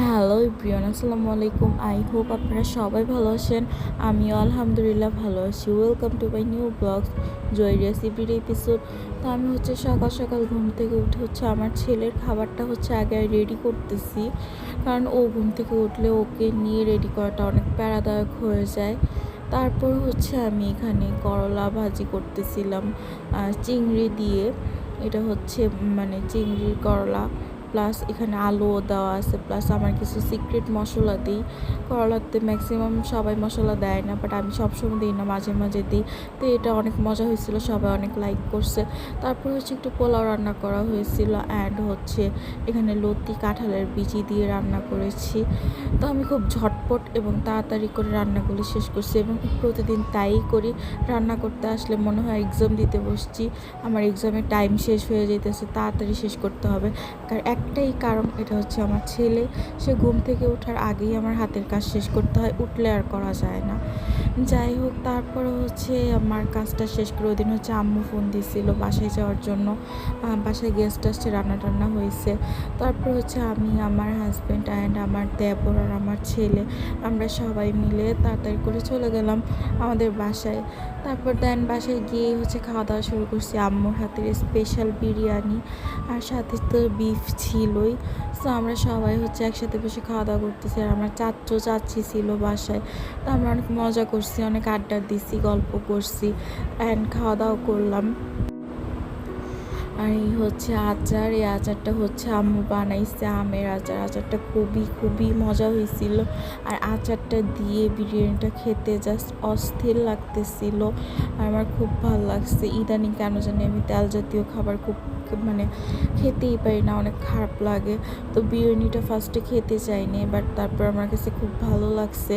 Hello প্রিয়ন আসসালামু আলাইকুম। I hope আপনারা সবাই ভালো আছেন। আমিও আলহামদুলিল্লাহ ভালো আছি। Welcome to my new blog Joy রেসিপির এপিসোড তো আমি হচ্ছে সকাল সকাল ঘুম থেকে উঠে হচ্ছে আমার ছেলের খাবারটা হচ্ছে আগে রেডি করতেছি। কারণ ও ঘুম থেকে উঠলে ওকে নিয়ে রেডি করাটা অনেক প্যারাদায়ক হয়ে যায়। তারপর হচ্ছে আমি এখানে করলা ভাজি করতেছিলাম চিংড়ি দিয়ে। এটা হচ্ছে মানে চিংড়ির করলা। প্লাস এখানে আলুও দেওয়া আছে প্লাস আমার কিছু সিক্রেট মশলা দিই। করলাতে ম্যাক্সিমাম সবাই মশলা দেয় না বাট আমি সবসময় দিই না, মাঝে মাঝে দিই। তো এটা অনেক মজা হয়েছিল, সবাই অনেক লাইক করছে। তারপর হচ্ছে একটু পোলাও রান্না করা হয়েছিল অ্যান্ড হচ্ছে এখানে লতি, কাঁঠালের বিচি দিয়ে রান্না করেছি। তো আমি খুব ঝটপট এবং তাড়াতাড়ি করে রান্নাগুলি শেষ করছি এবং প্রতিদিন তাই করি। রান্না করতে আসলে মনে হয় এক্সাম দিতে বসছি, আমার এক্সামের টাইম শেষ হয়ে যেতেছে তাড়াতাড়ি শেষ করতে হবে। কারণ একটাই কারণ, এটা হচ্ছে আমার ছেলে। সে ঘুম থেকে ওঠার আগেই আমার হাতের কাজ শেষ করতে হয়, উঠলে আর করা যায় না। যাই হোক, তারপরে হচ্ছে আমার কাজটা শেষ করে ওদিন হচ্ছে আম্মু ফোন দিয়েছিল বাসায় যাওয়ার জন্য। বাসায় গেস্ট আসছে রান্না টান্না হয়েছে। তারপর হচ্ছে আমি, আমার হাজব্যান্ড অ্যান্ড আমার দেবর আর আমার ছেলে, আমরা সবাই মিলে তাড়াতাড়ি করে চলে গেলাম আমাদের বাসায়। তারপর দেন বাসায় গিয়ে হচ্ছে খাওয়া দাওয়া শুরু করছি আম্মুর হাতের স্পেশাল বিরিয়ানি আর সাথে তো বিফ ছিলই। তো আমরা সবাই হচ্ছে একসাথে বসে খাওয়া দাওয়া করতেছি আর আমার চাচ্চ চাচ্ছি ছিল বাসায়। তো আমরা অনেক মজা করছি, অনেক আড্ডা দিছি, গল্প করছি অ্যান্ড খাওয়া দাওয়া করলাম। আর এই হচ্ছে আচার, এই আচারটা হচ্ছে আম্মু বানাইছে, আমের আচার। আচারটা খুবই খুবই মজা হয়েছিল। আর আচারটা দিয়ে বিরিয়ানিটা খেতে জাস্ট অস্থির লাগতেছিল। আর আমার খুব ভালো লাগছে। ইদানিং কেন জানি আমি তেল জাতীয় খাবার খুব মানে খেতেই পারি না, অনেক খারাপ লাগে। তো বিরিয়ানিটা ফার্স্টে খেতে চাইনি বাট তারপর আমার কাছে খুব ভালো লাগছে।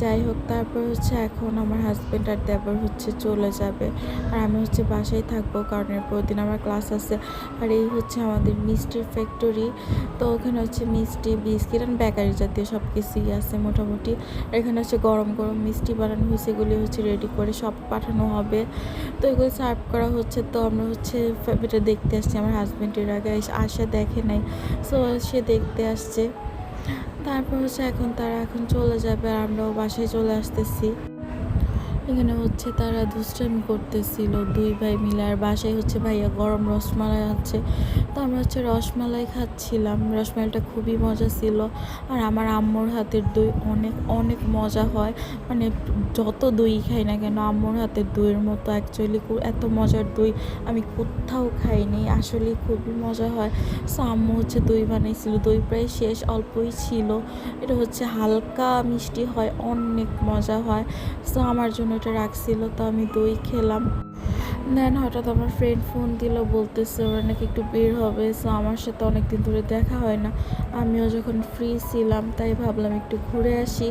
যাই হোক, তারপর হচ্ছে এখন আমার হাজব্যান্ড আর দেবর হচ্ছে চলে যাবে। আর আমি হচ্ছে বাসায় থাকব, কারণ এরপর দিন আমার ক্লাস আছে। আর এই হচ্ছে আমাদের মিষ্টির ফ্যাক্টরি তো ওখানে হচ্ছে মিষ্টি, বিস্কিট আর বেকারি জাতীয় সব কিছুই আছে মোটামুটি। আর এখানে হচ্ছে গরম গরম মিষ্টি বানানো হয়েছে, এগুলি হচ্ছে রেডি করে সব পাঠানো হবে। তো এগুলো সার্ভ করা হচ্ছে, তো আমরা হচ্ছে এটা দেখতে আসছি আমার হাজব্যান্ডের আগে আসে দেখে নাই সো সে দেখতে আসছে। তারপর হচ্ছে এখন তারা এখন চলে যাবে, আর আমরাও বাসায় চলে আসতেছি। এখানে হচ্ছে তারা দুষ্টামি করতেছিল, দুই ভাই মিলে। আর বাসায় হচ্ছে ভাইয়া গরম রসমালাই আছে। তো আমরা হচ্ছে রসমালাই খাচ্ছিলাম। রসমালাইটা খুবই মজা ছিল। আর আমার আম্মুর হাতের দই অনেক অনেক মজা হয়। মানে যত দই খাই না কেন, আম্মুর হাতের দইয়ের মতো অ্যাকচুয়ালি এত মজার দই আমি কোথাও খাইনি। আসলে খুবই মজা হয়। সো আম্মু হচ্ছে দই বানাইছিল। দই প্রায় শেষ, অল্পই ছিল। এটা হচ্ছে হালকা মিষ্টি হয়, অনেক মজা হয়। সো আমার জন্য এটা রাখছিল, তো আমি দই খেলাম। দেন হঠাৎ আমার ফ্রেন্ড ফোন দিল, বলতেছে ওরা নাকি একটু বের হবে সো আমার সাথে অনেকদিন ধরে দেখা হয় না। আমিও যখন ফ্রি ছিলাম, তাই ভাবলাম একটু ঘুরে আসি।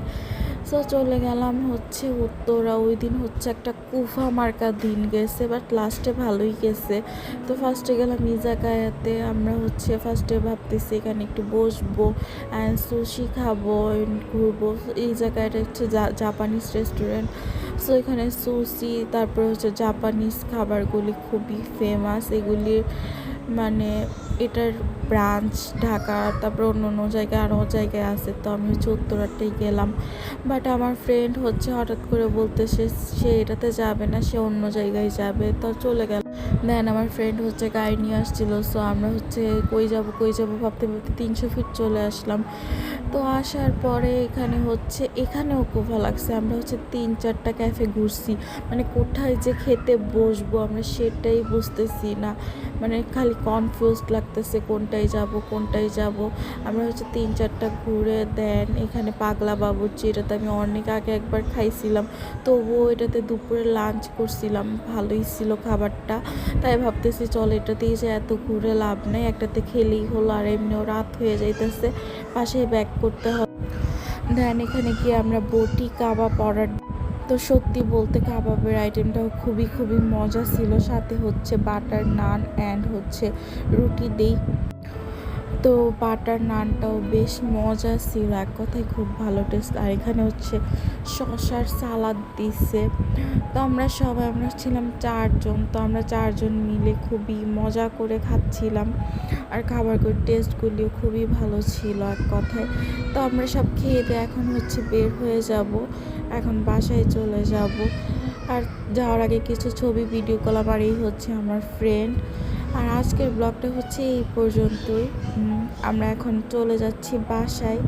সো চলে গেলাম হচ্ছে উত্তরা। ওই দিন হচ্ছে একটা কুফা মার্কা দিন গেছে বাট লাস্টে ভালোই গেছে। তো ফার্স্টে গেলাম ইজাকায়াতে। আমরা হচ্ছে ফার্স্টে ভাবতেছি এখানে একটু বসবো অ্যান্ড সুশি খাব ঘুরবো। এই জায়গাটা হচ্ছে জাপানিজ রেস্টুরেন্ট সো এখানে সুশি তারপরে হচ্ছে জাপানিজ খাবারগুলি খুবই ফেমাস এগুলি মানে এটার ব্রাঞ্চ ঢাকা, তারপর অন্য অন্য জায়গায় আরও জায়গায় আছে, তো আমি হচ্ছে উত্তরাটাই গেলাম। বাট আমার ফ্রেন্ড হচ্ছে হঠাৎ করে বলতেছে, সে এটাতে যাবে না, সে অন্য জায়গায় যাবে, তো চলে গেল। দেন আমার ফ্রেন্ড হচ্ছে গাড়ি নিয়ে আসছিল সো আমরা হচ্ছে কই যাব কই যাব ভাবতে ভাবতে তিনশো ফিট চলে আসলাম। তো আসার পরে এখানে হচ্ছে, এখানেও ভালো লাগছে, আমরা হচ্ছে তিন চারটা ক্যাফে ঘুরছি। মানে কোথায় যে খেতে বসবো আমরা সেটাই বুঝতেছি না। মানে খালি কনফিউজ লাগতেছে কোনটায় যাব কোনটায় যাব। আমরা হচ্ছে তিন চারটা ঘুরে দেন এখানে পাগলা বাবুর্চি, এটাতে আমি অনেক আগে একবার খাইছিলাম। তবুও এটাতে দুপুরে লাঞ্চ করছিলাম, ভালোই ছিল খাবারটা। তাই ভাবতেছি, চল এটাতেই যে এত ঘুরে লাভ নেই, একটাতে খেলেই হলো, আর এমনিও রাত হয়ে যাইতেছে পাশে ব্যাক করতে হবে। দেন এখানে গিয়ে আমরা বটি, কাবাব অর্ডার তো সত্যি বলতে কাবাবের আইটেমটাও খুবই খুবই মজা ছিল। সাথে হচ্ছে বাটার নান অ্যান্ড হচ্ছে রুটি, দিই তো বাটার নানটাও বেশ মজা ছিল। এক কথায় খুব ভালো টেস্ট। আর এখানে হচ্ছে শশার সালাদ দিছে। তো আমরা সবাই, আমরা ছিলাম চারজন। তো আমরা চারজন মিলে খুবই মজা করে খাচ্ছিলাম। আর খাবারগুলোর টেস্টগুলিও খুবই ভালো ছিল এক কথায়। তো আমরা সব খেয়ে দিয়ে এখন হচ্ছে বের হয়ে যাব। এখন বাসায় চলে যাব। আর যাওয়ার আগে কিছু ছবি ভিডিও করলাম আর এই হচ্ছে আমার ফ্রেন্ড আর আজকের ব্লগটা হচ্ছে এই পর্যন্তই। আমরা এখন চলে যাচ্ছি বাসায়।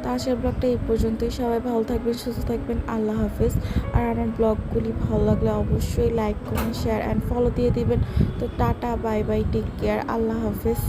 তো আজকের ব্লগটা এই পর্যন্তই। সবাই ভালো থাকবেন, সুস্থ থাকবেন। আল্লাহ হাফিজ। আর আমার ব্লগগুলি ভালো লাগলে অবশ্যই লাইক করুন শেয়ার অ্যান্ড ফলো দিয়ে দিবেন। তো tata bye bye take care আল্লাহ হাফেজ।